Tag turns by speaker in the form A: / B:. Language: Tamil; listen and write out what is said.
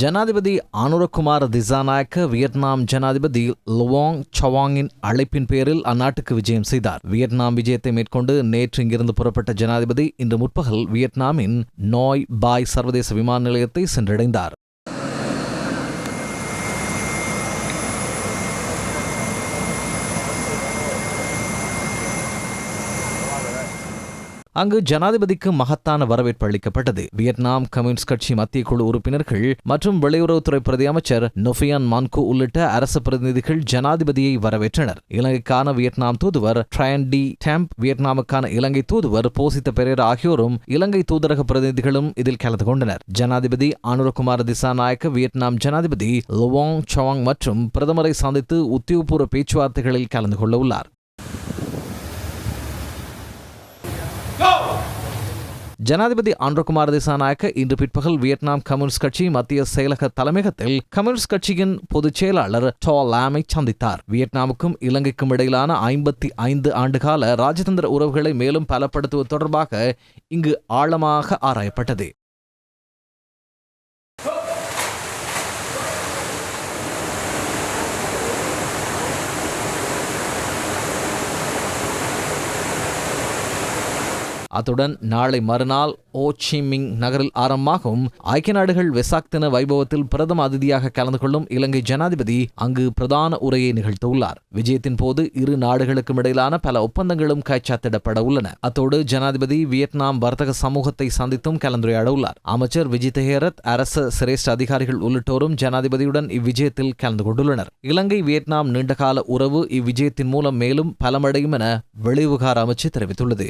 A: ஜனாதிபதி அனுரகுமார் திசாநாயக்க வியட்நாம் ஜனாதிபதி லுவாங் சவாங்கின் அழைப்பின் பேரில் அந்நாட்டுக்கு விஜயம் செய்தார். வியட்நாம் விஜயத்தை மேற்கொண்டு நேற்று இங்கிருந்து புறப்பட்ட ஜனாதிபதி இன்று முற்பகல் வியட்நாமின் நோய் பாய் சர்வதேச விமான நிலையத்தை சென்றடைந்தார். அங்கு ஜனாதிபதிக்கு மகத்தான வரவேற்பு அளிக்கப்பட்டது. வியட்நாம் கம்யூனிஸ்ட் கட்சி மத்திய குழு உறுப்பினர்கள் மற்றும் வெளியுறவுத்துறை பிரதி அமைச்சர் நொஃபியான் மான்கு உள்ளிட்ட அரசு பிரதிநிதிகள் ஜனாதிபதியை வரவேற்றனர். இலங்கைக்கான வியட்நாம் தூதுவர் ட்ரயன் டி. டேம்ப் வியட்நாமுக்கான இலங்கை தூதுவர் போசித்த பெரேரா ஆகியோரும் இலங்கை தூதரக பிரதிநிதிகளும் இதில் கலந்து கொண்டனர். ஜனாதிபதி அனுரகுமார் திசாநாயக்க வியட்நாம் ஜனாதிபதி லுவாங் சவாங் மற்றும் பிரதமரை சந்தித்து உத்தியோகபூர்வ பேச்சுவார்த்தைகளில் கலந்து கொள்ள உள்ளார். ஜனாதிபதி ஆண்ட்ரகுமார் திசாநாயக்க இன்று பிற்பகல் வியட்நாம் கம்யூனிஸ்ட் கட்சி மத்திய செயலக தலைமையகத்தில் கம்யூனிஸ்ட் கட்சியின் பொதுச் செயலாளர் டோ லாமை சந்தித்தார். வியட்நாமுக்கும் இலங்கைக்கும் இடையிலான ஐம்பத்தி ஐந்து ஆண்டுகால ராஜதந்திர உறவுகளை மேலும் பலப்படுத்துவது தொடர்பாக இங்கு ஆழமாக ஆராயப்பட்டது. அத்துடன் நாளை மறுநாள் ஓ நகரில் ஆரம்பமாகும் ஐக்கிய நாடுகள் வெசாக் தின வைபவத்தில் பிரதம அதிதியாக கலந்து கொள்ளும் இலங்கை ஜனாதிபதி அங்கு பிரதான உரையை நிகழ்த்தவுள்ளார். விஜயத்தின் போது இரு நாடுகளுக்கும் இடையிலான பல ஒப்பந்தங்களும் கைச்சாத்திடப்பட உள்ளன. அத்தோடு ஜனாதிபதி வியட்நாம் வர்த்தக சமூகத்தை சந்தித்தும் கலந்துரையாட உள்ளார் அமைச்சர் விஜய் தெஹரத் அரச சிரேஷ்ட அதிகாரிகள் உள்ளிட்டோரும் ஜனாதிபதியுடன் இவ்விஜயத்தில் கலந்து கொண்டுள்ளனர். இலங்கை வியட்நாம் நீண்டகால உறவு இவ்விஜயத்தின் மூலம் மேலும் பலமடையும் என வெளிவிவகார அமைச்சு தெரிவித்துள்ளது.